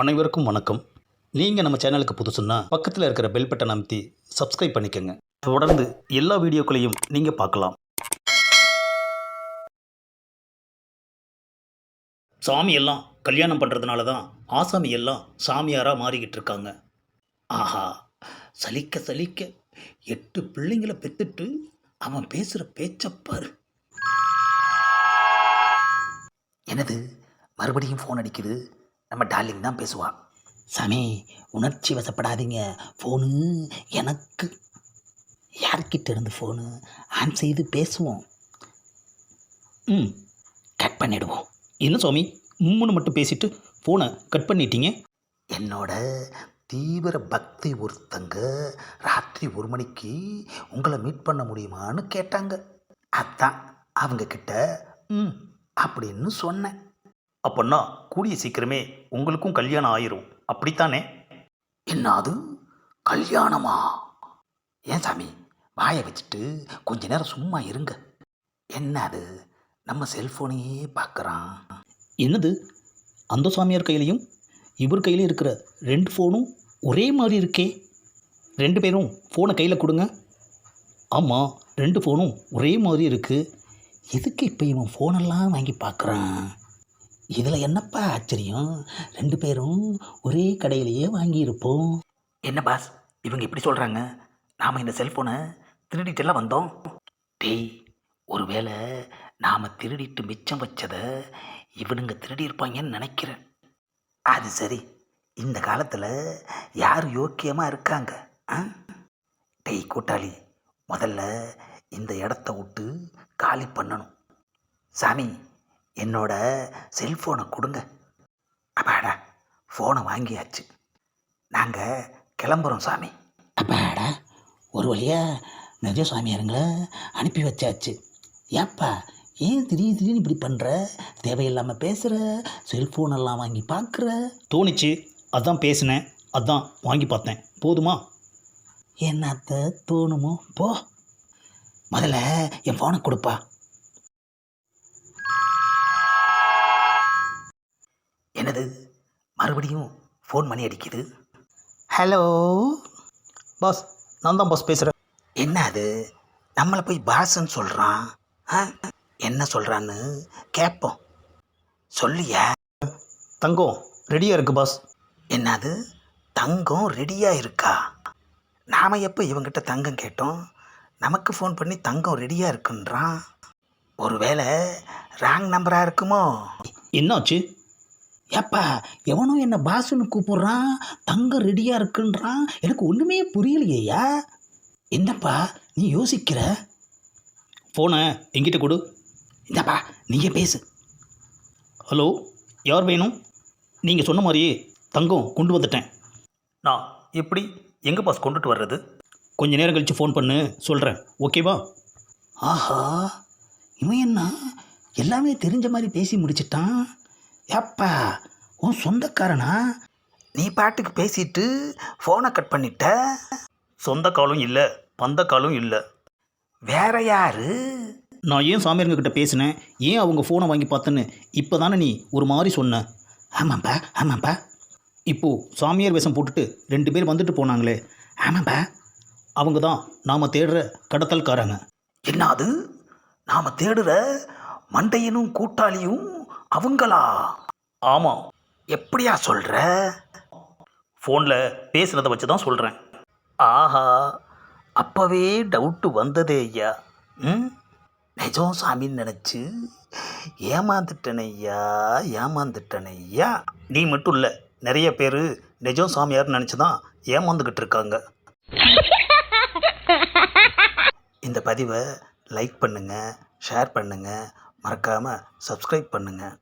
அனைவருக்கும் வணக்கம். நீங்கள் நம்ம சேனலுக்கு புதுசுன்னா பக்கத்தில் இருக்கிற பெல் பட்டன் அமைத்தி சப்ஸ்கிரைப் பண்ணிக்கோங்க. தொடர்ந்து எல்லா வீடியோக்களையும் நீங்கள் பார்க்கலாம். சாமி எல்லாம் கல்யாணம் பண்ணுறதுனால தான் ஆசாமி எல்லாம் சாமியாராக மாறிக்கிட்டு இருக்காங்க. ஆஹா சலிக்க சலிக்க எட்டு பிள்ளைங்களை பெற்றுட்டு அவன் பேசுகிற பேச்சப்பார் எனது மறுபடியும் ஃபோன் அடிக்குது? நம்ம டார்லிங் தான் பேசுவா. சாமி உணர்ச்சி வசப்படாதீங்க. ஃபோனு எனக்கு. யார்கிட்ட இருந்து ஃபோனு ஆன் செய்து பேசுவோம். ம் கட் பண்ணிடுவோம். என்ன சுவாமி மூணு மட்டும் பேசிட்டு ஃபோனை கட் பண்ணிட்டீங்க. என்னோட தீவிர பக்தி ஒருத்தங்க ராத்திரி ஒரு மணிக்கு உங்களை மீட் பண்ண முடியுமான்னு கேட்டாங்க. அதான் அவங்கக்கிட்ட ம் அப்படின்னு சொன்னேன். அப்போன்னா கூடிய சீக்கிரமே உங்களுக்கும் கல்யாணம் ஆயிரும். அப்படித்தானே? என்ன அது கல்யாணமா? ஏன் சாமி வாயை வச்சுட்டு கொஞ்ச நேரம் சும்மா இருங்க. என்ன அது நம்ம செல்ஃபோனையே பார்க்குறான். என்னது? அந்த சாமியார் கையிலையும் இவர் கையிலையும் இருக்கிற ரெண்டு ஃபோனும் ஒரே மாதிரி இருக்கே. ரெண்டு பேரும் ஃபோனை கையில் கொடுங்க. ஆமாம் ரெண்டு ஃபோனும் ஒரே மாதிரி இருக்குது எதுக்கு இப்போ இவன் ஃபோனெல்லாம் வாங்கி பார்க்குறான்? இதில் என்னப்பா ஆச்சரியம்? ரெண்டு பேரும் ஒரே கடையிலேயே வாங்கியிருப்போம். என்ன பாஸ் இவங்க இப்படி சொல்கிறாங்க நாம் இந்த செல்ஃபோனை திருடிட்டெல்லாம் வந்தோம். டேய் ஒருவேளை நாம் திருடிட்டு மிச்சம் வச்சதை இவனுங்க திருடி இருப்பாங்கன்னு நினைக்கிறேன். அது சரி. இந்த காலத்தில் யார் யோக்கியமாக இருக்காங்க? ஆ? டேய் கூட்டாளி முதல்ல இந்த இடத்த விட்டு காலி பண்ணணும். சாமி என்னோட செல்ஃபோனை கொடுங்க. அப்பாடா ஃபோனை வாங்கியாச்சு. நாங்கள் கிளம்புறோம் சாமி. அப்பாடா ஒரு வழியா நிஜ சாமியாருங்களை அனுப்பி வச்சாச்சு. ஏப்பா ஏன் திடீர் திடீர்னு இப்படி பண்ணுற தேவையில்லாமல் பேசுகிற செல்ஃபோனெல்லாம் வாங்கி பார்க்குற. தோணுச்சு. அதான் பேசினேன். அதான் வாங்கி பார்த்தேன். போதுமா? என்னத்த தோணுமோ போ. முதல்ல என் ஃபோனை கொடுப்பா என்னது மறுபடியும் ஃபோன் பண்ணி அடிக்குது. ஹலோ பாஸ் நான் தான் பாஸ் பேசுகிறேன் என்ன அது? நம்மளை போய் பாஸ்ன்னு சொல்கிறான் ஆ? என்ன சொல்கிறான்னு கேட்போம். சொல்லியா? தங்கம் ரெடியாக இருக்கு பாஸ் என்னது தங்கம் ரெடியாக இருக்கா? நாம் எப்போ இவங்கிட்ட தங்கம் கேட்டோம்? நமக்கு ஃபோன் பண்ணி தங்கம் ரெடியாக இருக்குன்றான். ஒருவேளை ராங் நம்பராக இருக்குமோ? என்னாச்சு? ஏப்பா எவனோ என்ன பாசுன்னு கூப்பிட்றான் தங்கம் ரெடியாக இருக்குன்றான். எனக்கு ஒன்றுமே புரியலையா என்னப்பா நீ யோசிக்கிற? ஃபோனை எங்கிட்ட கொடு. இந்தப்பா நீங்கள் பேசு. ஹலோ யார் வேணும்? நீங்கள் சொன்ன மாதிரியே தங்கம் கொண்டு வந்துட்டேன். நான் எப்படி? எங்கே பாஸ் கொண்டுட்டு வர்றது? கொஞ்ச நேரம் கழித்து ஃபோன் பண்ணு சொல்கிறேன் ஓகேவா ஆஹா இவன் என்ன? எல்லாமே தெரிஞ்ச மாதிரி பேசி முடிச்சிட்டான். ஏப்பா உன் சொந்தக்காரனா? நீ பாட்டுக்கு பேசிட்டு ஃபோனை கட் பண்ணிட்ட? சொந்த காலும் இல்லை பந்த காலும் இல்லை. வேற யாரு? நான் ஏன் சாமியாருங்க கிட்ட பேசினேன்? ஏன் அவங்க ஃபோனை வாங்கி பார்த்தேன்னு? இப்போ தானே நீ ஒரு மாதிரி சொன்ன. ஆமாப்பா ஆமாப்பா. இப்போது சாமியார் வேஷம் போட்டுட்டு ரெண்டு பேர் வந்துட்டு போனாங்களே. ஆமாப்பா. அவங்க தான் நாம் தேடுற கடத்தல்காரங்க. என்ன அது நாம் தேடுற மண்டையனும் கூட்டாளியும் அவங்களா? ஆமாம் எப்படியா சொல்கிற ஃபோனில் பேசுகிறத வச்சு தான் சொல்கிறேன் ஆஹா. அப்போவே டவுட்டு வந்ததே ஐயா. ம்? நிஜம் சாமின்னு நினச்சி ஏமாந்துட்டனையா ஏமாந்துட்டனையா நீ மட்டும் இல்லை நிறைய பேர் நிஜம் சாமியார்னு நினச்சி தான் ஏமாந்துக்கிட்டு இருக்காங்க. இந்த பதிவை லைக் பண்ணுங்கள் ஷேர் பண்ணுங்கள் மறக்காமல் சப்ஸ்கிரைப் பண்ணுங்கள்